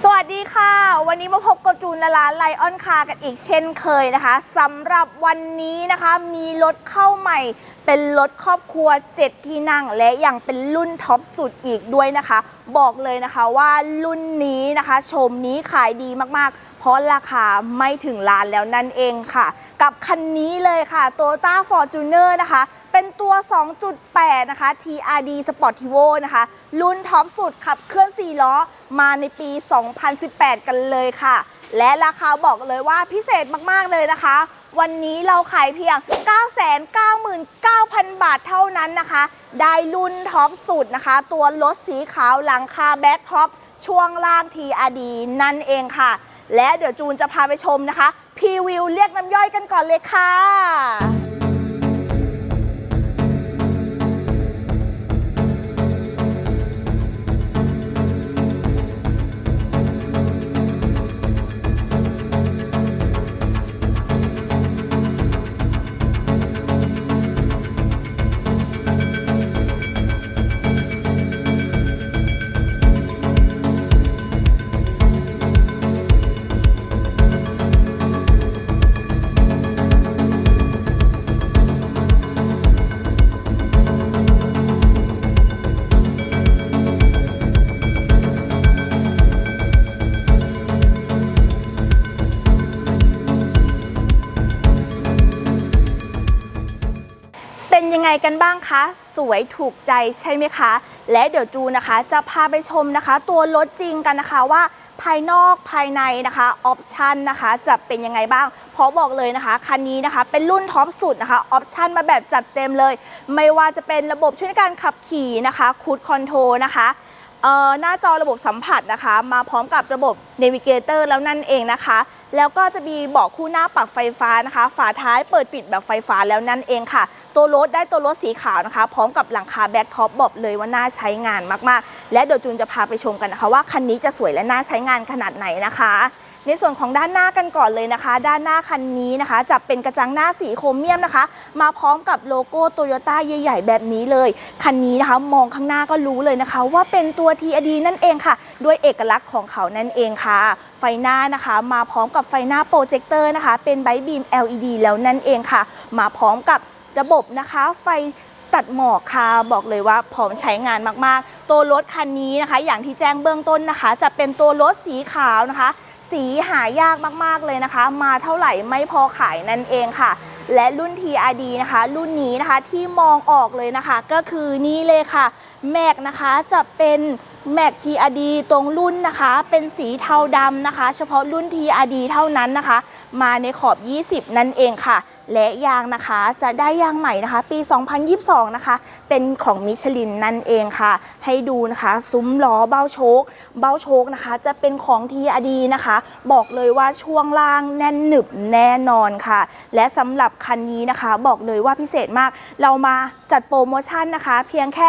สวัสดีค่ะ วันนี้มาพบกับจูนและร้านไลออนคากันอีกเช่นเคยนะคะสำหรับวันนี้นะคะมีรถเข้าใหม่ เป็นรถครอบครัว 7 ที่นั่ง และยังเป็นรุ่นท็อปสุดอีกด้วยนะคะ บอกเลยนะคะว่ารุ่นนี้นะคะ ชมนี้ขายดีมากๆ เพราะราคาไม่ถึงล้านแล้วนั่นเองค่ะ กับคันนี้เลยค่ะ Toyota Fortuner นะคะ เป็นตัว 2.8 นะคะ TRD Sportivo นะคะ รุ่นท็อปสุดขับเคลื่อน 4 ล้อ มาในปี 2018 กันเลยค่ะ และราคาบอกเลยว่าพิเศษมากๆเลยนะคะวันนี้เราขายเพียง 999,000 บาทเท่านั้นนะคะ ได้รุ่นท็อปสุดนะคะ ตัวรถสีขาวหลังคาแบ็คท็อปช่วงล่าง TRD นั่นเองค่ะ และเดี๋ยวจูนจะพาไปชมนะคะพรีวิวเรียกน้ำย่อยกันก่อนเลยค่ะ กันบ้างคะ สวยถูกใจใช่ไหมคะ และเดี๋ยวจูนะคะจะพาไปชมนะคะ ตัวรถจริงกันนะคะว่าภายนอกภายในนะคะออปชันนะคะจะเป็นยังไงบ้าง เพราะบอกเลยนะคะ คันนี้นะคะเป็นรุ่นท็อปสุดนะคะออปชันมาแบบจัดเต็มเลย ไม่ว่าจะเป็นระบบช่วยในการขับขี่นะคะคูดคอนโทรนะคะ หน้าจอระบบสัมผัสนะคะ มาพร้อมกับระบบเนวิเกเตอร์แล้วนั่นเองนะคะ แล้วก็จะมีเบาะคู่หน้าปรับไฟฟ้านะคะ ฝาท้ายเปิดปิดแบบไฟฟ้าแล้วนั่นเองค่ะ ตัวรถได้ตัวรถสีขาวนะคะ พร้อมกับหลังคาแบ็คท็อปบอกเลยว่าน่าใช้งานมากๆ และเดี๋ยวจูนจะพาไปชมกันนะคะ ว่าคันนี้จะสวยและน่าใช้งานขนาดไหนนะคะ ในส่วนของด้านหน้ากันก่อนเลยนะคะ ด้านหน้าคันนี้นะคะ จะเป็นกระจังหน้าสีโครเมียมนะคะ มาพร้อมกับโลโก้โตโยต้าใหญ่ ๆ แบบนี้เลย คันนี้นะคะมองข้างหน้าก็รู้เลยนะคะ ว่าเป็นตัว TRD นั่นเองค่ะ ด้วยเอกลักษณ์ของเขานั่นเองค่ะ ไฟหน้านะคะ มาพร้อมกับไฟหน้าโปรเจคเตอร์นะคะ เป็นไบบีม LED แล้วนั่นเองค่ะ มาพร้อมกับระบบนะคะไฟตัดหมอกค่ะบอกเลยว่าพร้อมใช้งานมากๆ ตัวรถคันนี้นะคะ อย่างที่แจ้งเบื้องต้นนะคะ จะเป็นตัวรถสีขาวนะคะ สีหายากมากๆเลยนะคะ มาเท่าไหร่ไม่พอขายนั่นเองค่ะ และรุ่น TRD นะคะ รุ่นนี้นะคะที่มองออกเลยนะคะ ก็คือนี่เลยค่ะแม็กนะคะจะเป็นแม็ก TRD ตรงรุ่นนะคะ เป็นสีเทาดำนะคะ เฉพาะรุ่น TRD เท่านั้นนะคะ มาในขอบ 20 นั่นเองค่ะ และยางนะคะจะได้ยางใหม่นะคะ ปี 2022 นะคะ เป็นของมิชลินนั่นเองค่ะ ให้ดูนะคะซุ้มล้อเบ้าโชค เบ้าโชคนะคะ จะเป็นของทีอดีนะคะ บอกเลยว่าช่วงล่างแน่นหนึบแน่นอนค่ะ และสำหรับคันนี้นะคะ บอกเลยว่าพิเศษมาก เรามาจัดโปรโมชั่นนะคะ เพียงแค่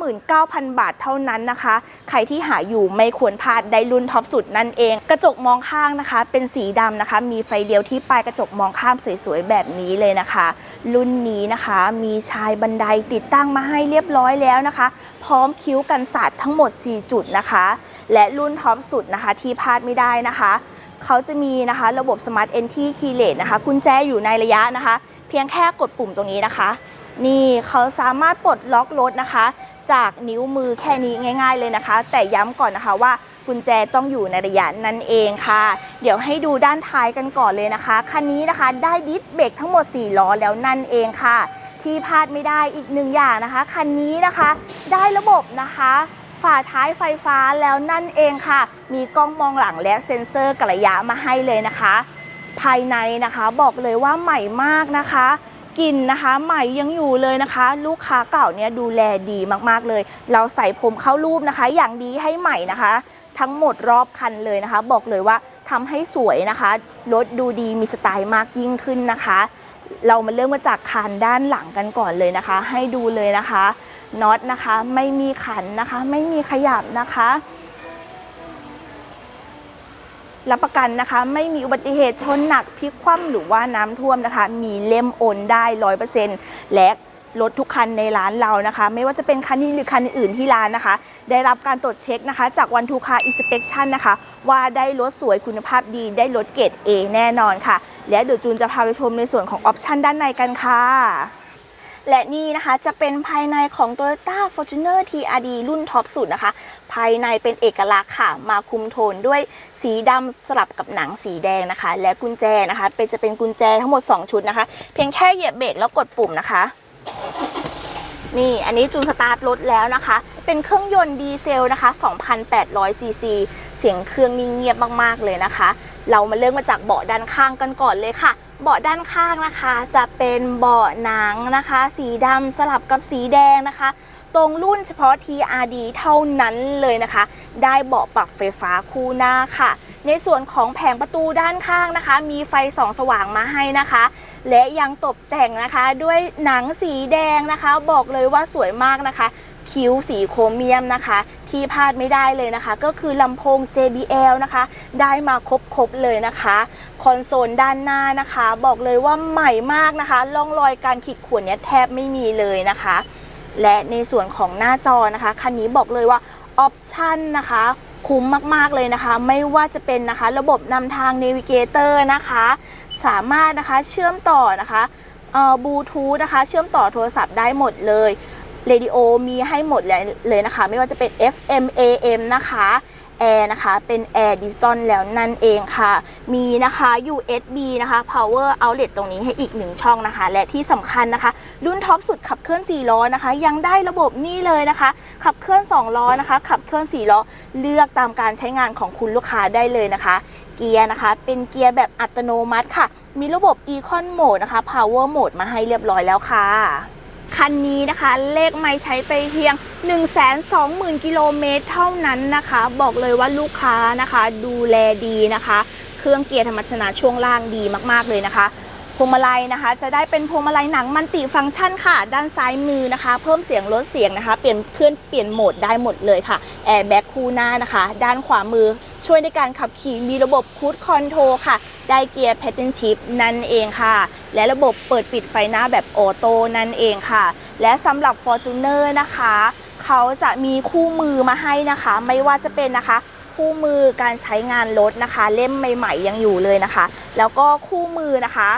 999,000 บาทเท่านั้นนะคะ ใครที่หาอยู่ไม่ควรพลาดได้รุ่นท็อปสุดนั่นเอง กระจกมองข้างนะคะ เป็นสีดำนะคะ มีไฟเดียวที่ปลายกระจกมองข้ามสวยๆแบบนี้เลยนะคะ รุ่นนี้นะคะมีชายบันไดติดตั้งมาให้เรียบร้อยแล้วนะคะ พร้อมคิ้วกันสาดทั้งหมด 4 จุดนะคะ และรุ่นท็อปสุดนะคะที่พลาดไม่ได้นะคะเขาจะมีนะคะระบบ Smart Entry Keyless นะคะกุญแจอยู่ในระยะนะคะ เพียงแค่กดปุ่มตรงนี้นะคะ นี่เขาสามารถปลดล็อกรถนะคะ จากนิ้วมือแค่นี้ง่าย ๆเลยนะคะ แต่ย้ำก่อนนะคะว่า กุญแจต้องอยู่ในระยะนั่นเองค่ะ เดี๋ยวให้ดูด้านท้ายกันก่อนเลยนะคะ คันนี้นะคะได้ดิสเบรกทั้งหมด 4 ล้อแล้วนั่นเองค่ะ ที่พลาดไม่ได้อีกหนึ่งอย่างนะคะ คันนี้นะคะได้ระบบนะคะฝาท้ายไฟฟ้าแล้วนั่นเองค่ะ มีกล้องมองหลังและเซ็นเซอร์กระยะมาให้เลยนะคะ ภายในนะคะบอกเลยว่าใหม่มากนะคะกลิ่นนะคะใหม่ยังอยู่เลยนะคะ ลูกค้าเก่าเนี่ยดูแลดีมากๆเลย เราใส่ผมเข้ารูปนะคะ อย่างดีให้ใหม่นะคะ ทั้งหมดรอบคันเลยนะคะ บอกเลยว่าทำให้สวยนะคะรถดูดีมีสไตล์มากยิ่งขึ้นนะคะ เรามาเริ่มมาจากคานด้านหลังกันก่อนเลยนะคะ ให้ดูเลยนะคะน็อตนะคะไม่มีขันนะคะ ไม่มีขยับนะคะรับประกันนะคะ ไม่มีอุบัติเหตุชนหนักพลิกคว่ำหรือว่าน้ำท่วมนะคะ มีเล่มโอนได้ร้อยเปอร์เซ็นต์และ รถทุกคันในร้านเรานะคะ ไม่ว่าจะเป็นคันนี้หรือคันอื่นที่ร้านนะคะ ได้รับการตรวจเช็คนะคะ จากวันทูคาอินสเป t ชันนะคะ ว่าได้รถสวยคุณภาพดี ได้รถเกรด A แน่นอนค่ะ และเดี๋ยวจูนจะพาไปชมในส่วนของออปชันด้านในกันค่ะและนี่นะคะจะเป็นภายในของ Toyota Fortuner TRD รุ่นท็อปสุดนะคะ ภายในเป็นเอกลักษณ์ค่ะ มาคุมโทนด้วยสีดำสลับกับหนังสีแดงนะคะ และกุญแจนะคะ เป็นจะเป็นกุญแจทั้งหมด 2 ชุดนะคะ เพียงแค่เหยียบเบรกแล้วกดปุ่มนะคะ นี่อันนี้จูนสตาร์ทรถแล้วนะคะ เป็นเครื่องยนต์ดีเซลนะคะ2,800ซีซีเสียงเครื่องนี่เงียบมากๆเลยนะคะ เรามาเริ่มมาจากเบาะด้านข้างกันก่อนเลยค่ะ เบาะด้านข้างนะคะจะเป็นเบาะหนังนะคะ สีดำสลับกับสีแดงนะคะ ตรงรุ่นเฉพาะ TRD เท่านั้นเลยนะคะ ได้เบาะปรับไฟฟ้าคู่หน้าค่ะ ในส่วนของแผงประตูด้านข้างนะคะ มีไฟส่องสว่างมาให้นะคะ และยังตกแต่งนะคะด้วยหนังสีแดงนะคะ บอกเลยว่าสวยมากนะคะ คิ้วสีโครเมียมนะคะ ที่พลาดไม่ได้เลยนะคะ ก็คือลำโพง JBL นะคะ ได้มาครบๆเลยนะคะ คอนโซลด้านหน้านะคะ บอกเลยว่าใหม่มากนะคะร่องรอยการขีดข่วนเนี้ยแทบไม่มีเลยนะคะ และในส่วนของหน้าจอนะคะคันนี้บอกเลยว่าออปชันนะคะคุ้มมาก ๆ เลยนะคะ ไม่ว่าจะเป็นนะคะระบบนำทาง Navigator นะคะ สามารถนะคะเชื่อมต่อนะคะบลูทูธนะคะ เชื่อมต่อโทรศัพท์ได้หมดเลย เรดิโอมีให้หมดเลยเลยนะคะ ไม่ว่าจะเป็น FM AM นะคะแอร์นะคะ เป็นแอร์ดิจิตอลแล้วนั่นเองค่ะ มีนะคะ USB นะคะ power outlet ตรงนี้ให้อีกหนึ่งช่องนะคะ และที่สำคัญนะคะ รุ่นท็อปสุดขับเคลื่อน 4 ล้อนะคะ ยังได้ระบบนี่เลยนะคะ ขับเคลื่อน 2 ล้อนะคะ ขับเคลื่อน 4 ล้อ เลือกตามการใช้งานของคุณลูกค้าได้เลยนะคะ เกียร์นะคะ เป็นเกียร์แบบอัตโนมัติค่ะ มีระบบ Econ Mode นะคะ Power Mode มาให้เรียบร้อยแล้วค่ะ คันนี้นะคะ เลขไม่ใช้ไปเพียง 120,000 กิโลเมตรเท่านั้นนะคะ บอกเลยว่าลูกค้านะคะ ดูแลดีนะคะ เครื่องเกียร์ธรรมชนาช่วงล่างดีมากๆเลยนะคะ พวงมาลัยนะคะ จะได้เป็นพวงมาลัยหนังมันติฟังก์ชันค่ะ ด้านซ้ายมือนะคะ เพิ่มเสียงลดเสียงนะคะ เปลี่ยนเคลื่อนเปลี่ยนโหมดได้หมดเลยค่ะแอร์แบ็คคู่หน้านะคะ ด้านขวามือช่วยในการขับขี่มีระบบคูดคอนโทรค่ะ ได้เกียร์แพทเทิร์นชิพนั่นเองค่ะ และระบบเปิดปิดไฟหน้าแบบออโต้นั่นเองค่ะ และสำหรับ Fortuner นะคะ เขาจะมีคู่มือมาให้นะคะ ไม่ว่าจะเป็นนะคะคู่มือการใช้งานรถนะคะ เล่มใหม่ ๆ ยังอยู่เลยนะคะ แล้วก็คู่มือนะคะ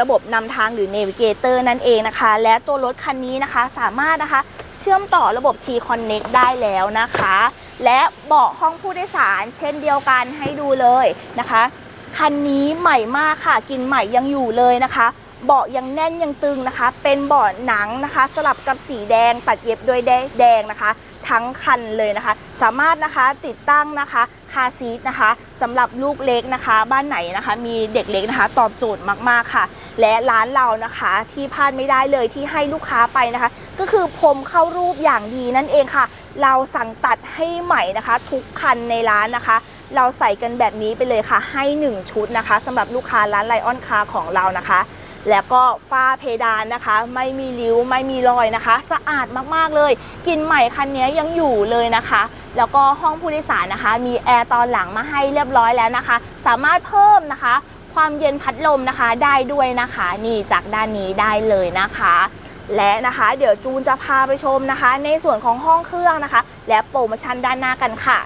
ระบบนำทางหรือ Navigator นั่นเองนะคะ และตัวรถคันนี้นะคะสามารถนะคะเชื่อมต่อระบบ T-Connect ได้แล้วนะคะ และเบาะห้องผู้โดยสารเช่นเดียวกันให้ดูเลยนะคะ คันนี้ใหม่มากค่ะกินใหม่ยังอยู่เลยนะคะเบาะยังแน่นยังตึงนะคะ เป็นเบาะหนังนะคะ สลับกับสีแดงตัดเย็บด้วยแดงนะคะ ทั้งคันเลยนะคะ สามารถนะคะติดตั้งนะคะ คาซีทนะคะสำหรับลูกเล็กนะคะ บ้านไหนนะคะ มีเด็กเล็กนะคะ ตอบโจทย์มากๆค่ะ และร้านเรานะคะที่พลาดไม่ได้เลยที่ให้ลูกค้าไปนะคะ ก็คือพรมเข้ารูปอย่างดีนั่นเองค่ะ เราสั่งตัดให้ใหม่นะคะ ทุกคันในร้านนะคะเราใส่กันแบบนี้ไปเลยค่ะ ให้ 1 ชุดนะคะสำหรับลูกค้าร้านไลออนคาของเรานะคะ แล้วก็ฝ้าเพดานนะคะ ไม่มีริ้วไม่มีรอยนะคะ สะอาดมากๆเลยกลินใหม่คันนี้ยังอยู่เลยนะคะ แล้วก็ห้องผู้โดยสารนะคะ มีแอร์ตอนหลังมาให้เรียบร้อยแล้วนะคะ สามารถเพิ่มนะคะ ความเย็นพัดลมนะคะได้ด้วยนะคะ นี่จากด้านนี้ได้เลยนะคะและนะคะ เดี๋ยวจูนจะพาไปชมนะคะ ในส่วนของห้องเครื่องนะคะ และโปรโมชั่นด้านหน้ากันค่ะ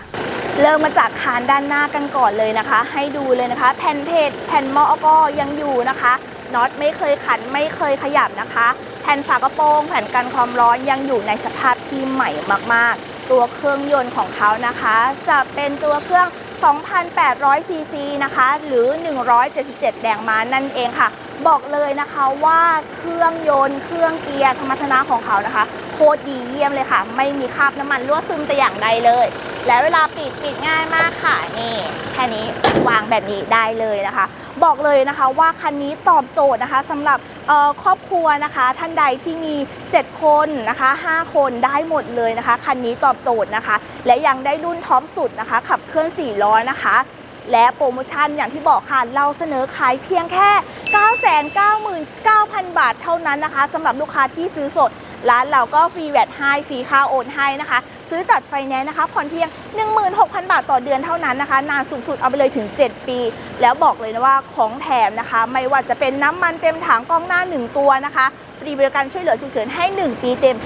เริ่มมาจากคานด้านหน้ากันก่อนเลยนะคะ ให้ดูเลยนะคะ แผ่นเพจแผ่นมอก็ยังอยู่นะคะ น็อตไม่เคยขันไม่เคยขยับนะคะ แผ่นฝากระโปรงแผ่นกันความร้อนยังอยู่ในสภาพที่ใหม่มากๆ ตัวเครื่องยนต์ของเขานะคะ จะเป็นตัวเครื่อง 2,800 ซีซีนะคะ หรือ 177 แรงม้านั่นเองค่ะ บอกเลยนะคะว่าเครื่องยนต์เครื่องเกียร์ธรรมชนะของเขานะคะ โคตรดีเยี่ยมเลยค่ะ ไม่มีคราบน้ำมันรั่วซึมแต่อย่างใดเลย และเวลาปิดปิดง่ายมากค่ะนี่แค่นี้วางแบบนี้ได้เลยนะคะ บอกเลยนะคะว่าคันนี้ตอบโจทย์นะคะสำหรับครอบครัวนะคะ ท่านใดที่มี 7 คนนะคะ 5 คนได้หมดเลยนะคะ คันนี้ตอบโจทย์นะคะ และยังได้รุ่นท็อปสุดนะคะ ขับเคลื่อน4ล้อนะคะและโปรโมชั่นอย่างที่บอกค่ะ เราเสนอขายเพียงแค่ 999,000 บาทเท่านั้นนะคะสำหรับลูกค้าที่ซื้อสด ร้านเราก็ฟรีแวตให้ฟรีค่าโอนให้นะคะ ซื้อจัดไฟแนนซ์นะคะผ่อนเพียง 16,000 บาทต่อเดือนเท่านั้นนะคะ นานสูงสุดเอาไปเลยถึง 7 ปี แล้วบอกเลยนะว่าของแถมนะคะ ไม่ว่าจะเป็นน้ำมันเต็มถังกล้องหน้า 1 ตัวนะคะฟรีบริการช่วยเหลือฉุกเฉินให้ 1 ปีเต็ม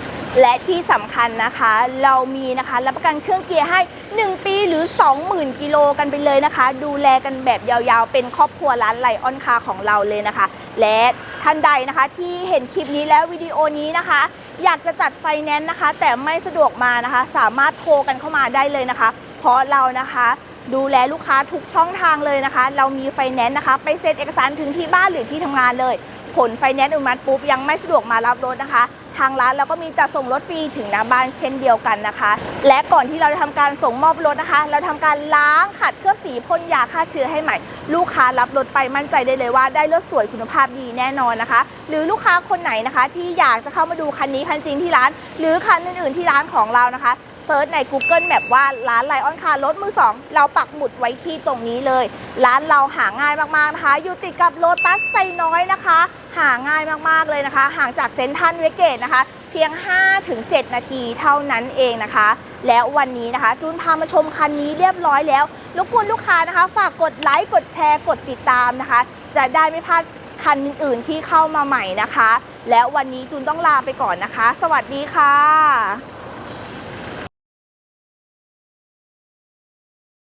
และที่สำคัญนะคะ เรามีนะคะรับประกันเครื่องเกียร์ให้ 1 ปีหรือ 20,000 กิโลกันไปเลยนะคะ ดูแลกันแบบยาวๆ เป็นครอบครัวร้านไลออนคาของเราเลยนะคะ และ ท่านใดนะคะ ที่เห็นคลิปนี้แล้ววิดีโอนี้นะคะ อยากจะจัดไฟแนนซ์นะคะ แต่ไม่สะดวกมานะคะ สามารถโทรกันเข้ามาได้เลยนะคะ เพราะเรานะคะดูแลลูกค้าทุกช่องทางเลยนะคะ เรามีไฟแนนซ์นะคะ ไปเซ็นเอกสารถึงที่บ้านหรือที่ทำงานเลย ผลไฟแนนซ์อนุมัติปุ๊บยังไม่สะดวกมารับรถนะคะ ทางร้านเราก็มีจัดส่งรถฟรีถึงหน้าบ้านเช่นเดียวกันนะคะ และก่อนที่เราจะทำการส่งมอบรถนะคะ เราทำการล้างขัดเคลือบสีพ่นยาฆ่าเชื้อให้ใหม่ ลูกค้ารับรถไปมั่นใจได้เลยว่าได้รถสวยคุณภาพดีแน่นอนนะคะ หรือลูกค้าคนไหนนะคะ ที่อยากจะเข้ามาดูคันนี้คันจริงที่ร้าน หรือคันอื่นๆที่ร้านของเรานะคะเซิร์ชใน Google Map ว่าร้านไลออนคาร์รถมือสองเราปักหมุดไว้ที่ตรงนี้เลย ร้านเราหาง่ายมากๆนะคะ อยู่ติดกับโลตัสไซน้อยนะคะ หาง่ายมากๆเลยนะคะ ห่างจากเซ็นทรัลเวเกตนะคะ เพียง 5-7 นาทีเท่านั้นเองนะคะ แล้ววันนี้นะคะ จูนพามาชมคันนี้เรียบร้อยแล้วรบกวนลูกค้านะคะ ฝากกดไลค์กดแชร์กดติดตามนะคะ จะได้ไม่พลาดคันอื่นๆที่เข้ามาใหม่นะคะ และวันนี้จูนต้องลาไปก่อนนะคะ สวัสดีค่ะ